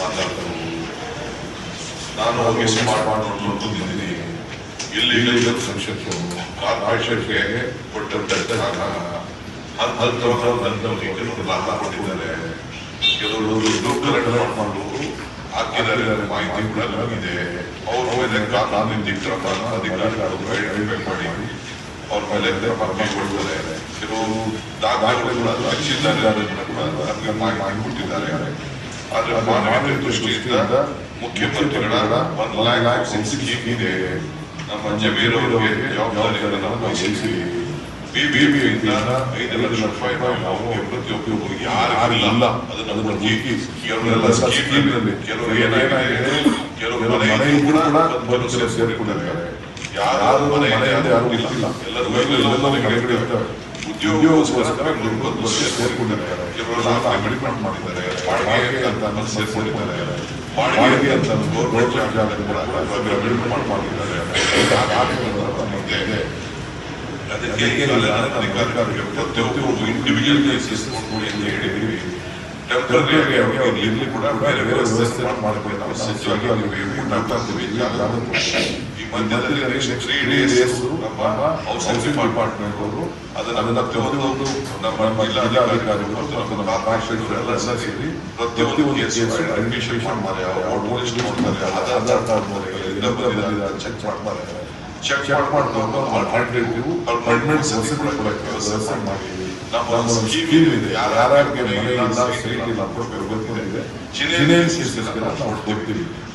ಮಾತಾಡ್ತಾರೆ ನಾನು ಹೋಗಿ ಸ್ಮಾರ್ಟ್ ಮಾಡ್ಕೊಂಡು ಬಂದಿದ್ದೀನಿ. ಇಲ್ಲಿ ಸಂಶೋಧನೆ ಕಾರ್ಪೊರೇಷನ್ಗೆ ಕೊಟ್ಟಂತ ಜಾಗ ಹಂತವಾಗಿ ಕೆಲವರು ಲಾಭ ಕೊಟ್ಟಿದ್ದಾರೆ ಕೆಲವರು ದುಡ್ಡು ಕಲೆಕ್ಟ್ ಮಾಡಿಕೊಂಡು ಹಾಕಿದ್ದಾರೆ. ಮಾಹಿತಿ ಕೂಡ ನಮಗಿದೆ. ಅವ್ರ ಮೇಲೆ ಕಾನೂನಿನ ಕ್ರಮ ಅಧಿಕಾರಿಗಳು ಐಡೆಂಟಿಫೈ ಮಾಡಿ. ಅವ್ರ ಮೇಲೆ ಕ್ರಮ ಕೊಡ್ತಾರೆ. ಕೆಲವು ದಾಖಲೆಗಳು ಹಚ್ಚಿದ್ದಾರೆ. ಅದನ್ನು ಕೂಡ ಮಾಹಿತಿ ಕೊಟ್ಟಿದ್ದಾರೆ. ಆದ್ರೆ ಮಾನವೀಯ ದೃಷ್ಟಿಯಿಂದ ಮುಖ್ಯಮಂತ್ರಿಗಳ ಒನ್ ಲ್ಯಾಕ್ ಸ್ಕೀಮ್ ಇದೆ. ನಮ್ಮ ಜಮೀರ್ ಅವರಿಗೆ ಜವಾಬ್ದಾರಿಯನ್ನು ನಾವು ವಹಿಸಿ ಇಂದ ಐದು ಲಕ್ಷ ರೂಪಾಯಿ ನಾವು ಪ್ರತಿಯೊಬ್ಬರಿಗೂ ಯಾರಿಲ್ಲ ಅದನ್ನು ಹುಡುಕಿ ಕೆಲವರೆಲ್ಲ ಸ್ಕೀಮ್ನಲ್ಲಿ ಕೆಲವರು ಏನಾಗಿದೆ? ಕೆಲವರು ಮನೆ ಕೂಡ ಸೇರಿಕೊಂಡಿದ್ದಾರೆ ಯಾರು ಇಲ್ಲ ಯಾರು ಇಲ್ಲ ಎಲ್ಲರೂ ಕಡೆ ಕಡೆ ಇರ್ತಾರೆ. ಉದ್ಯೋಗಕ್ಕೋಸ್ಕರ ಬಂದು ಸೇರಿಕೊಂಡಿದ್ದಾರೆ ಮೆಡಿಕಲ್ ಮಾಡಿದ್ದಾರೆ. ಬಾಡಿಗೆ ಅಂತ ಅನ್ನೋದು ಸೇರಿಕೊಂಡಿದ್ದಾರೆ ಬಾಡಿಗೆ ಅಂತ ಗೌರ್ಮೆಂಟ್ ಮಾಡಿದ್ದಾರೆ. ಅದಕ್ಕೆ ಅಧಿಕಾರಿಗಳಿಗೆ ಇಂಡಿವಿಜುವಲ್ ಬೇಸಿಸ್ ನೋಡ್ಕೊಳ್ಳಿ ಅಂತ ಹೇಳಿದ್ದೀವಿ. ಟೆಂಪರರಿ ಆಗಿ ಇಲ್ಲಿ ಕೂಡ ಬೇರೆ ವ್ಯವಸ್ಥೆ ಮಾಡ್ಕೊಳ್ಳಿ ನಾವು ಸಜ್ಜಾಗಿ ಅಲ್ಲಿ ಊಟ. ಈ ಮಧ್ಯದಲ್ಲಿ ತ್ರೀ ಡೇಸ್ ನಮ್ಮ ಹೌಸಿಂಗ್ ಡಿಪಾರ್ಟ್ಮೆಂಟ್ ಅವರು ಅದನ್ನ ಪ್ರತಿಯೊಂದು ನಮ್ಮ ಜಿಲ್ಲಾಧಿಕಾರಿಗಳು ಮತ್ತು ನಮ್ಮ ಕಾರ್ಪೊರೇಷನ್ ಎಲ್ಲ ಸೇರಿ ಪ್ರತಿಯೊಂದು ಕೇಸ್ ಐಡೆಂಟಿಫಿಕೇಶನ್ ಮಾಡಿ ಅವ್ರು ಲಿಸ್ಟ್ ನೋಡ್ತಾರೆ ಆಧಾರ್ ಕಾರ್ಡ್ ಬಂದಿದ್ದಾರೆ ಚೆಕ್ ಮಾಡ್ತಾರೆ ಚೆಕ್ ಮಾಡ್ಕೊಂಡು ಆಲ್ಟರ್ನೇಟಿವ್ ಕೊಡಕ್ಕೆ ವ್ಯವಸ್ಥೆ ಮಾಡಿದ್ವಿ ನಮ್ಮ ಸ್ಕೀಮ್ ಇದೆ ಯಾರ್ಯಾರಿಗೆ ಇಲ್ಲ ಸೈಟ್ ಇಲ್ಲ ಜಿನೇನ್ ಕೇಸಸ್ಗೆಲ್ಲ ನಾವು ಕೊಡ್ತೀವಿ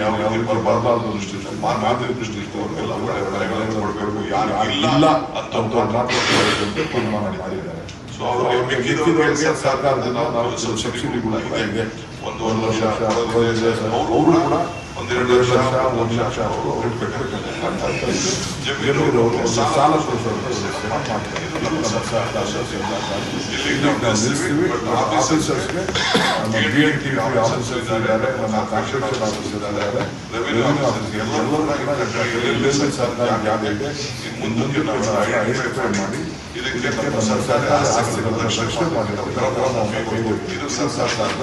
ಯಾವ ಯಾವ ದೃಷ್ಟಿ ದೃಷ್ಟಿಯಿಂದ ದೃಷ್ಟಿ ದೃಷ್ಟಿಯಿಂದ ಎಲ್ಲ ಒಳ್ಳೆ ಒಳ್ಳೆಗಳನ್ನು ಕೊಡಬೇಕು. ಯಾರು ಇಲ್ಲ. ಅಂತ ತೀರ್ಮಾನ ಮಾಡಿದ್ದಾರೆ. ಸೊ ಅವರು ಮಿಕ್ಕಿದವರಿಗೆ ಸರ್ಕಾರದಿಂದ ನಾವು ಸಬ್ಸಿಡಿ ಕೂಡ ಇದೆ ಒಂದು ಒಂದು ವರ್ಷ ಅವರು ಕೂಡ ಒಂದೆರಡು ವರ್ಷ ಒಂದು ಲಕ್ಷ ಜಮೀನು ಸಾಲ ಆಫೀಸರ್ಸ್ಗೆ ನಮ್ಮ ಬಿ ಎನ್ ಟಿ ಆದರೆ ಇದ್ದಾರೆ ನಮ್ಮ ಕಾನ್ಸ್ಟ್ರಕ್ಷನ್ ಆಫೀಸರ್ ಇದ್ದಾರೆ ರೆವಿನ್ಯೂ ಆಫೀಸರ್ಸ್ ಎಲ್ಲರೂ ಸರ್ಕಾರ ಇದೆ ಇನ್ನು ನಾವು ಐಡೆಂಟಿಫೈ ಮಾಡಿ ಇದಕ್ಕೆ ನಮ್ಮ ಸರ್ಕಾರ ಆಸ್ತಿಗಳನ್ನು ರಕ್ಷಣೆ ಕೈಗೊಳ್ತೀವಿ. ಇದು ಸರ್ಕಾರದ